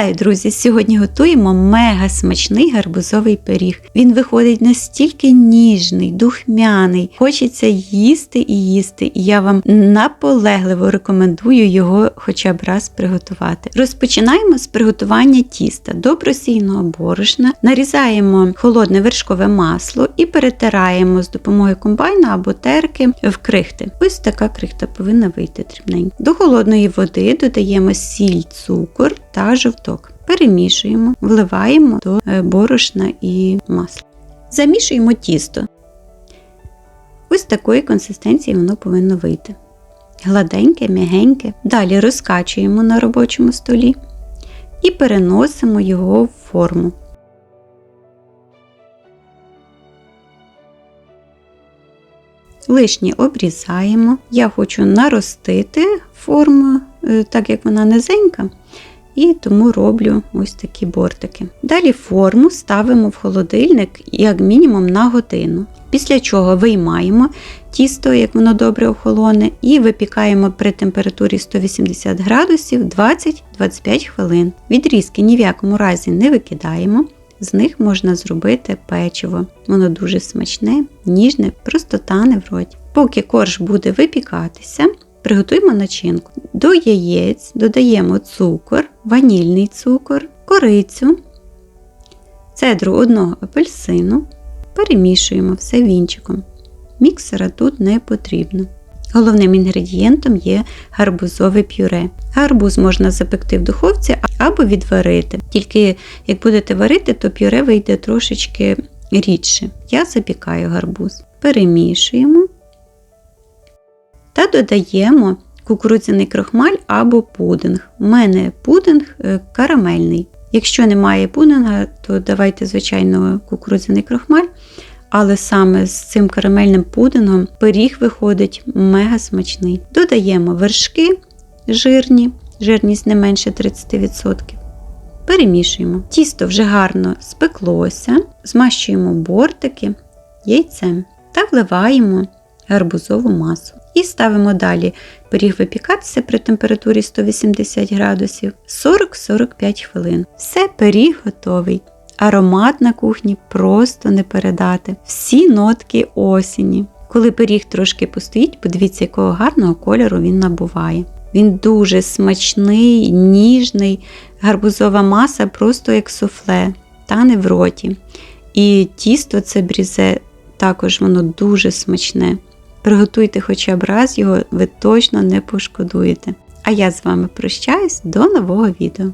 Вітаю, друзі! Сьогодні готуємо мега смачний гарбузовий пиріг. Він виходить настільки ніжний, духмяний. Хочеться їсти і їсти, і я вам наполегливо рекомендую його хоча б раз приготувати. Розпочинаємо з приготування тіста до просійного борошна, нарізаємо холодне вершкове масло і перетираємо з допомогою комбайна або терки в крихти. Ось така крихта повинна вийти дрібненько. До холодної води додаємо сіль, цукор та жовток. Перемішуємо, вливаємо до е, борошна і масла. Замішуємо тісто. Ось такої консистенції воно повинно вийти. Гладеньке, м'ягеньке. Далі розкачуємо на робочому столі і переносимо його в форму. Лишнє обрізаємо. Я хочу наростити форму, е, так як вона низенька, і тому роблю ось такі бортики. Далі форму ставимо в холодильник як мінімум на годину. Після чого виймаємо тісто, як воно добре охолоне, і випікаємо при температурі 180 градусів 20-25 хвилин. Відрізки ні в якому разі не викидаємо. З них можна зробити печиво. Воно дуже смачне, ніжне, просто тане в роті. Поки корж буде випікатися, приготуємо начинку. До яєць додаємо цукор, ванільний цукор, корицю, цедру одного апельсину, перемішуємо все вінчиком. Міксера тут не потрібно. Головним інгредієнтом є гарбузове пюре. Гарбуз можна запекти в духовці або відварити. Тільки як будете варити, то пюре вийде трошечки рідше. Я запікаю гарбуз. Перемішуємо та додаємо кукурудзяний крохмаль або пудинг. У мене пудинг е, карамельний. Якщо немає пудинга, то давайте, звичайно, кукурудзяний крохмаль. Але саме з цим карамельним пудингом пиріг виходить мега смачний. Додаємо вершки жирні, жирність не менше 30%. Перемішуємо. Тісто вже гарно спеклося, змащуємо бортики яйцем та вливаємо гарбузову масу. І ставимо далі пиріг випікатися при температурі 180 градусів 40-45 хвилин. Все, пиріг готовий. Аромат на кухні просто не передати. Всі нотки осені. Коли пиріг трошки постоїть, подивіться, якого гарного кольору він набуває. Він дуже смачний, ніжний, гарбузова маса, просто як суфле, тане в роті. І тісто це брізе, також воно дуже смачне. Приготуйте хоча б раз його, ви точно не пошкодуєте. А я з вами прощаюсь до нового відео.